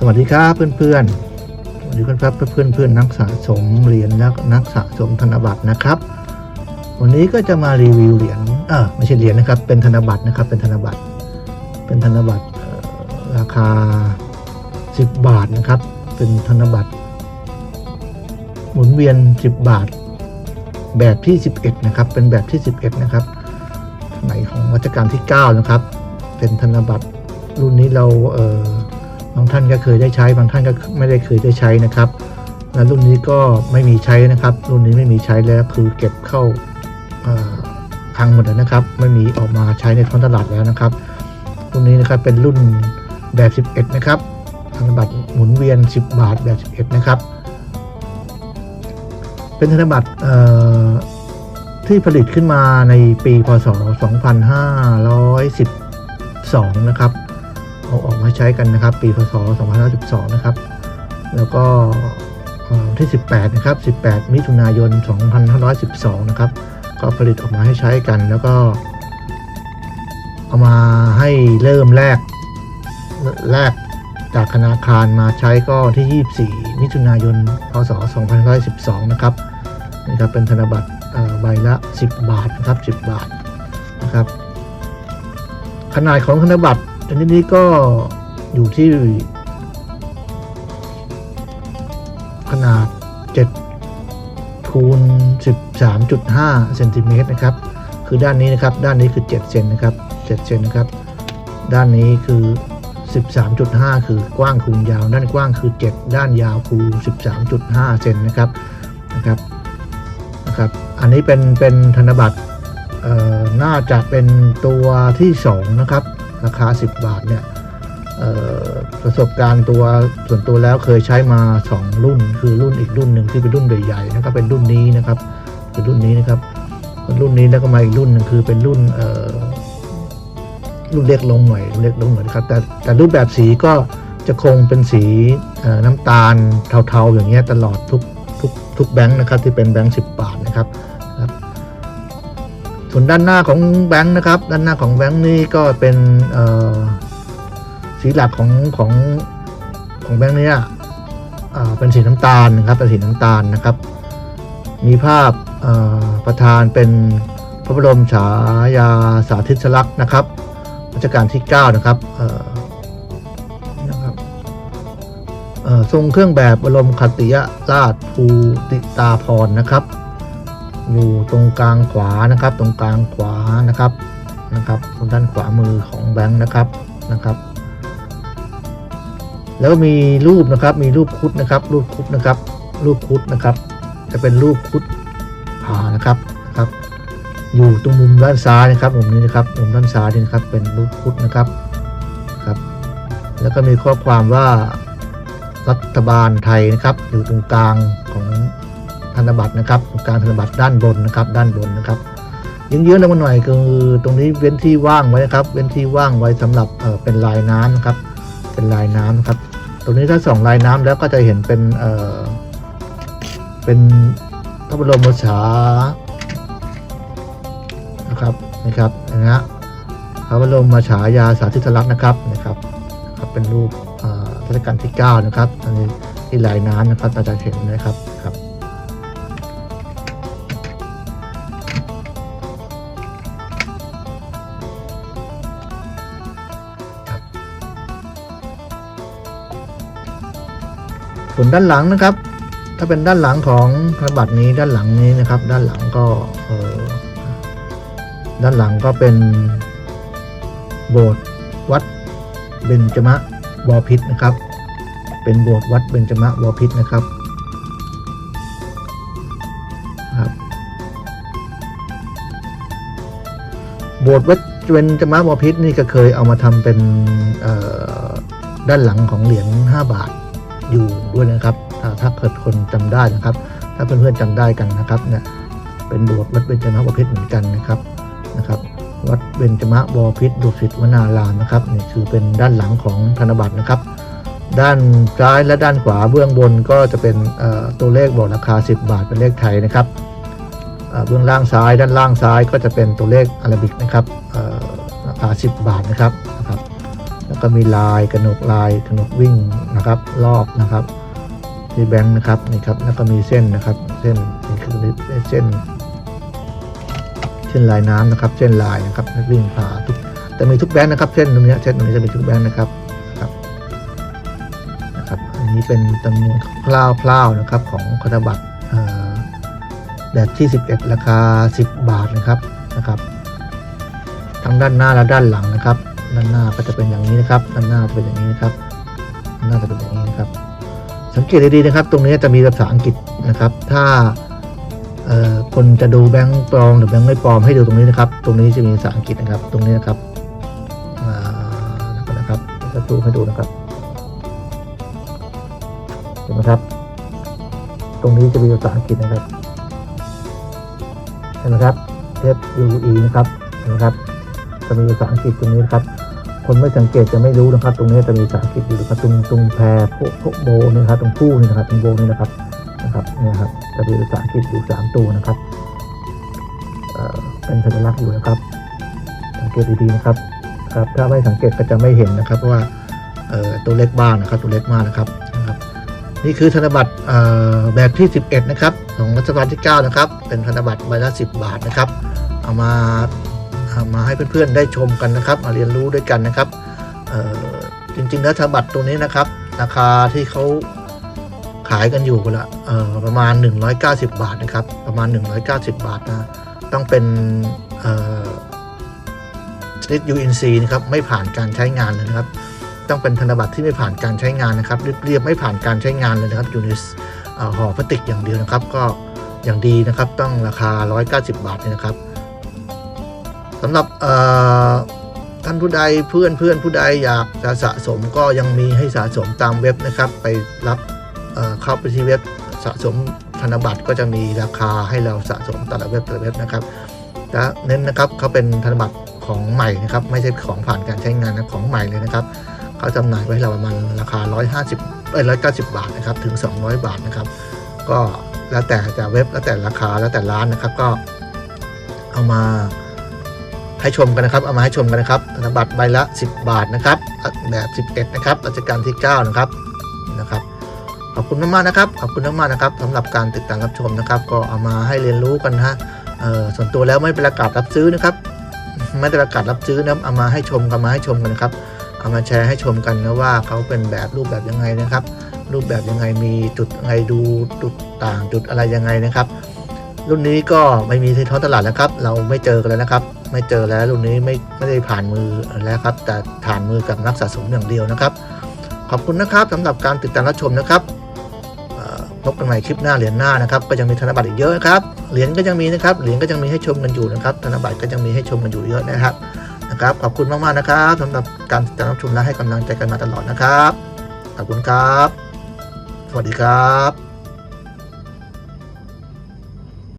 สวัสดีครับเพื่อนๆสวัสดีครับเพื่อนๆเพื่อนนักสะสมเหรียญและนักสะสมธนบัตรนะครับ วันนี้ก็จะมารีวิวเหรียญเออไม่ใช่เหรียญนะครับ เป็นธนบัตรนะครับ เป็นธนบัตร เป็นธนบัตรราคา 10 บาทนะครับ เป็นธนบัตร หมุนเวียน 10 บาท แบบที่ 11 นะครับ เป็นแบบที่ 11 นะครับสมัยของรัชกาลที่ 9 นะครับ เป็นธนบัตรรุ่นนี้เราเออางท่านก็เคยได้ใช้บางท่านก็ไม่ได้เคยได้ใช้นะครับ และรุ่นนี้ก็ไม่มีใช้นะครับ รุ่นนี้ไม่มีใช้แล้วคือเก็บเข้าเอ่อคลังหมดแล้วนะครับ ไม่มีออกมาใช้ในท้องตลาดแล้วนะครับ รุ่นนี้นะครับเป็นรุ่นแบบ 11 นะครับธนบัตรหมุนเวียน 10 บาทแบบ 11 นะครับ เป็นธนบัตรที่ผลิตขึ้นมาในปีพศ 2512 นะครับ เอาออกมาใช้กันนะครับ ปีพศ2512 นะครับ แล้วก็เอ่อที่ 18 นะครับ 18 มิถุนายน 2512 นะครับ ก็ผลิตออกมาให้ใช้กัน แล้วก็ เอามาให้เริ่มแรกแรกจากธนาคารมาใช้ก็ที่ 24 มิถุนายน พศ 2512 นะครับนี่ครับเป็นธนบัตรใบละ 10 บาทนะครับ 10 บาทนะครับ ขนาดของธนบัตร ชนิดนี้ก็อยู่ที่ขนาด7คูณ13.5เซนติเมตรนะครับ คือด้านนี้นะครับ ด้านนี้คือ7เซนนะครับ7เซนนะครับ ด้านนี้คือ 13.5 คือกว้างคูณยาว ด้านกว้างคือ 7 ด้านยาวคูณ13.5เซนนะครับนะครับนะครับ อันนี้เป็นเป็นธนบัตรน่าจะเป็นตัวที่ 2 นะครับ ราคา 10 บาทเนี่ยประสบการณ์ตัวส่วนตัวแล้วเคยใช้มา 2 รุ่น คือรุ่นอีกรุ่นหนึ่งที่เป็นรุ่นใหญ่ๆนะครับเป็นรุ่นนี้นะครับเป็นรุ่นนี้นะครับรุ่นนี้แล้วก็มาอีกรุ่นหนึงคือเป็นรุ่นรุ่นเล็กลงหน่อยรุ่นเล็กลงหน่อยครับแต่แต่รูปแบบสีก็จะคงเป็นสีน้ำตาลเทาๆอย่างเงี้ยตลอดทุกทุกทุกแบงค์นะครับที่เป็นแบงค์สิบบาทนะครับ ส่วนด้านหน้าของแบงค์นะครับ ด้านหน้าของแบงค์นี่ก็เป็นสีหลักของของของแบงค์นี้อ่าเป็นสีน้ำตาลนะครับเป็นสีน้ำตาลนะครับ มีภาพประธานเป็นพระบรมฉายาสาธิสลักษณ์นะครับรัชกาลที่ 9 นะครับนะครับทรงเครื่องแบบบรมคติยราชภูติตาพรนะครับ อยู่ตรงกลางขวานะครับ ตรงกลางขวานะครับนะครับตรงด้านขวามือของแบงค์นะครับนะครับ แล้วมีรูปนะครับมีรูปคุดนะครับ รูปคุดนะครับ รูปคุดนะครับ จะเป็นรูปคุดผ่านะครับนะครับ อยู่ตรงมุมด้านซ้ายนะครับมุมนี้นะครับมุมด้านซ้ายนี่นะครับ เป็นรูปคุดนะครับครับ แล้วก็มีข้อความว่ารัฐบาลไทยนะครับ อยู่ตรงกลางของ ธนบัตรนะครับกลางธนบัตรด้านบนนะครับ ด้านบนนะครับเยื้องๆลงมาหน่อยคือตรงนี้เว้นที่ว่างไว้นะครับ เว้นที่ว่างไว้สำหรับเป็นลายน้ำนะครับ เป็นลายน้ำนะครับ ตรงนี้ถ้าส่องลายน้ำแล้วก็จะเห็นเป็นเอ่อเป็นพระบรมฉานะครับนะครับนะฮะพระบรมฉายาสาธิสลักษณ์นะครับนะครับครับเป็นรูปรัชกาลที่ 9 นะครับอันนี้ที่ลายน้ำนะครับเราจะเห็นนะครับ ส่วนด้านหลังนะครับ ถ้าเป็นด้านหลังของธนบัตรนี้ด้านหลังนี้นะครับ ด้านหลังก็เออด้านหลังก็เป็นโบสถ์วัดเบญจมะวพิษนะครับ เป็นโบสถ์วัดเบญจมะวพิษนะครับครับโบสถ์วัดเบญจมะวพิษนี่ก็เคยเอามาทำเป็นด้านหลังของเหรียญ5บาท อยู่ด้วยนะครับ ถ้าถ้าเกิดคนจำได้นะครับ ถ้าเพื่อนๆจำได้กันนะครับเนี่ยเป็นโบสถ์วัดเบญจมะวพิษเหมือนกันนะครับนะครับ วัดเบญจมะวพิษดุสิตวนารามนะครับนี่คือเป็นด้านหลังของธนบัตรนะครับ ด้านซ้ายและด้านขวาเบื้องบนก็จะเป็นตัวเลขบอกราคา 10 บาทเป็นเลขไทยนะครับเบื้องล่างซ้ายด้านล่างซ้ายก็จะเป็นตัวเลขอาราบิกนะครับราคา 10 บาทนะครับนะครับ แล้วก็มีลายกระหนกลายกระหนกวิ่ง นะครับรอบนะครับ ที่แบงค์นะครับนี่ครับแล้วก็มีเส้นนะครับ เส้นนี่คือเส้น เส้นลายน้ำนะครับ เส้นลายนะครับวิ่งผ่าทุกแต่มีทุกแบงค์นะครับ เส้นตรงนี้เส้นตรงนี้จะมีทุกแบงค์นะครับนะครับนะครับอันนี้เป็นจำนวนคร่าวๆนะครับของธนบัตรแบบที่ 11 ราคา 10 บาทนะครับนะครับทั้งด้านหน้าและด้านหลังนะครับ ด้านหน้าก็จะเป็นอย่างนี้นะครับ ด้านหน้าจะเป็นอย่างนี้นะครับ นหน้าจะเป็นอย่างนี้นะครับ สังเกตดีๆนะครับ ตรงนี้จะมีภาษาอังกฤษนะครับ ถ้าคนจะดูแบงค์ปลอมหรือแบงค์ไม่ปลอมให้ดูตรงนี้นะครับ ตรงนี้จะมีภาษาอังกฤษนะครับ ตรงนี้นะครับนะครับจะดูให้ดูนะครับเห็นไหมครับ ตรงนี้จะมีภาษาอังกฤษนะครับเห็นไหมครับ F U E นะครับเห็นไหมครับจะมีภาษาอังกฤษตรงนี้นะครับ คนไม่สังเกตจะไม่รู้นะครับ ตรงนี้จะมีภาษาอังกฤษอยู่นะครับตรงตรงแพรพวกพวกโบนะครับตรงผู้นี่นะครับตรงโบนี่นะครับนะครับเนี่ยครับจะมีภาษาอังกฤษอยู่สามตัวนะครับเป็นสัญลักษณ์อยู่นะครับ สังเกตดีๆนะครับครับ ถ้าไม่สังเกตก็จะไม่เห็นนะครับ เพราะว่าตัวเล็กบ้างนะครับ ตัวเล็กมากนะครับนะครับ นี่คือธนบัตรแบบที่ 11 นะครับ ของรัชกาลที่ 9 นะครับ เป็นธนบัตรใบละ 10 บาทนะครับ เอามา มาให้เพื่อนๆได้ชมกันนะครับ มาเรียนรู้ด้วยกันนะครับจริงๆแล้วธนบัตรตัวนี้นะครับ ราคาที่เขาขายกันอยู่ละประมาณ 190 บาทนะครับ ประมาณ 190 บาทนะต้องเป็นชนิด UNC นะครับไม่ผ่านการใช้งานเลยนะครับ ต้องเป็นธนบัตรที่ไม่ผ่านการใช้งานนะครับเรียบๆไม่ผ่านการใช้งานเลยนะครับอยู่ในห่อพลาสติกอย่างเดียวนะครับ ก็อย่างดีนะครับต้องราคา 190 บาทเนี่ยนะครับ สำหรับท่านผู้ใดเพื่อนเพื่อนผู้ใดอยากจะสะสมก็ยังมีให้สะสมตามเว็บนะครับ ไปรับเเข้าไปที่เว็บสะสมธนบัตรก็จะมีราคาให้เราสะสมแต่ละเว็บแต่ละเว็บนะครับและเน้นนะครับเขาเป็นธนบัตรของใหม่นะครับ ไม่ใช่ของผ่านการใช้งานนะของใหม่เลยนะครับเขาจำหน่ายไว้ให้เราประมาณราคา 150เอ้ย190 บาทนะครับถึง 200 บาทนะครับ ก็แล้วแต่แต่เว็บแล้วแต่ราคาแล้วแต่ร้านนะครับก็เอามา ให้ชมกันนะครับ เอามาให้ชมกันนะครับ ธนบัตรใบละ 10 บาทนะครับ แบบ 11 นะครับรัชกาลที่ 9 นะครับ นะครับ ขอบคุณมากๆนะครับ ขอบคุณมากๆนะครับสำหรับการติดตามรับชมนะครับ ก็เอามาให้เรียนรู้กันฮะเอ่อส่วนตัวแล้วไม่ประกาศรับซื้อนะครับ ไม่ได้ประกาศรับซื้อนะเอามาให้ชมกันมาให้ชมกันนะครับ เอามาแชร์ให้ชมกันนะว่าเขาเป็นแบบรูปแบบยังไงนะครับ รูปแบบยังไง มีจุดยังไงดูจุดต่างจุดอะไรยังไงนะครับ รุ่นนี้ก็ไม่มีที่ท้องตลาดแล้วครับ เราไม่เจอกันแล้วนะครับ ไม่เจอแล้วรุ่นนี้ไม่ไม่ได้ผ่านมือแล้วครับ แต่ผ่านมือกับนักสะสมอย่างเดียวนะครับ ขอบคุณนะครับสำหรับการติดตามรับชมนะครับพบกันใหม่คลิปหน้าเหรียญหน้านะครับ ก็ยังมีธนบัตรอีกเยอะนะครับเหรียญก็ยังมีนะครับเหรียญก็ยังมีให้ชมกันอยู่นะครับ ธนบัตรก็ยังมีให้ชมกันอยู่เยอะนะครับนะครับ ขอบคุณมากๆนะครับสำหรับการติดตามรับชมและให้กำลังใจกันมาตลอดนะครับขอบคุณครับ สวัสดีครับ